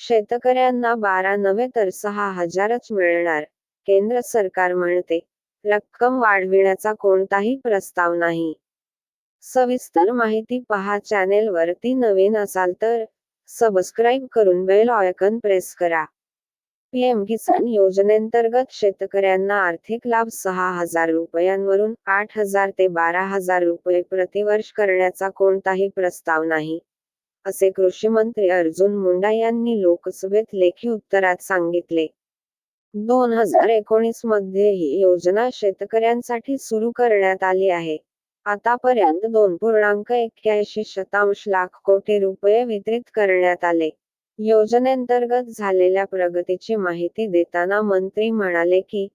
शेतकऱ्यांना बारा नव्हे तर सहा हजारच मिळणार केंद्र सरकार म्हणते. रक्कम वाढविण्याचा कोणताही प्रस्ताव नाही. सविस्तर माहिती पहा चॅनेल वरती नवीन असाल तर सबस्क्राईब करून बेल ऑयकन प्रेस करा. पीएम किसान योजनेंतर्गत शेतकऱ्यांना आर्थिक लाभ सहा हजार रुपयांवरून आठ हजार ते बारा हजार रुपये प्रतिवर्ष करण्याचा कोणताही प्रस्ताव नाही. असे कृषी मंत्री अर्जुन मुंडा यांनी लोकसभेत लेखी उत्तरात सांगितले. दोन हजार एकोणीसमध्ये ही योजना शेतकऱ्यांसाठी सुरू करण्यात आली आहे. आतापर्यंत दोन पूर्णांक एक्क्याऐंशी शतांश लाख कोटी रुपये वितरित करण्यात आले. योजनेंतर्गत झालेल्या प्रगतीची माहिती देताना मंत्री म्हणाले की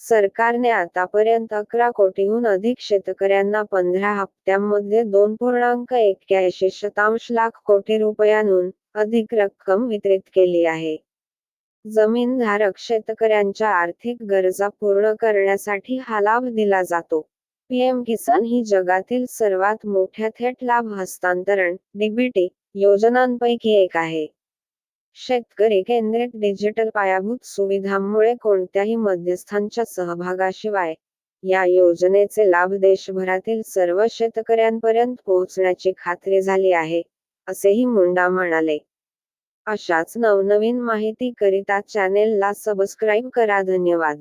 सरकारने आतापर्यंत अकरा कोटीहून अधिक शेतकऱ्यांना पंधरा हप्त्यांमध्ये दोन पूर्णांक एक्क्याऐंशी शतांश लाख कोटी रुपयांहून अधिक रक्कम वितरित केली आहे. जमीनधारक शेतकऱ्यांच्या आर्थिक गरजा पूर्ण करण्यासाठी हा लाभ दिला जातो. पीएम किसान ही जगातील सर्वात मोठ्या थेट लाभ हस्तांतरण डीबीटी योजनांपैकी एक आहे. शेतकरी केंद्रित डिजिटल पायाभूत सुविधांमुळे कोणत्याही मध्यस्थांच्या सहभागाशिवाय या योजनेचे लाभ देशभरातील सर्व शेतकऱ्यांपर्यंत पोहोचण्याची खात्री झाली आहे असेही मुंडा म्हणाले. अशाच नवनवीन माहिती करिता चॅनेलला सबस्क्राईब करा धन्यवाद.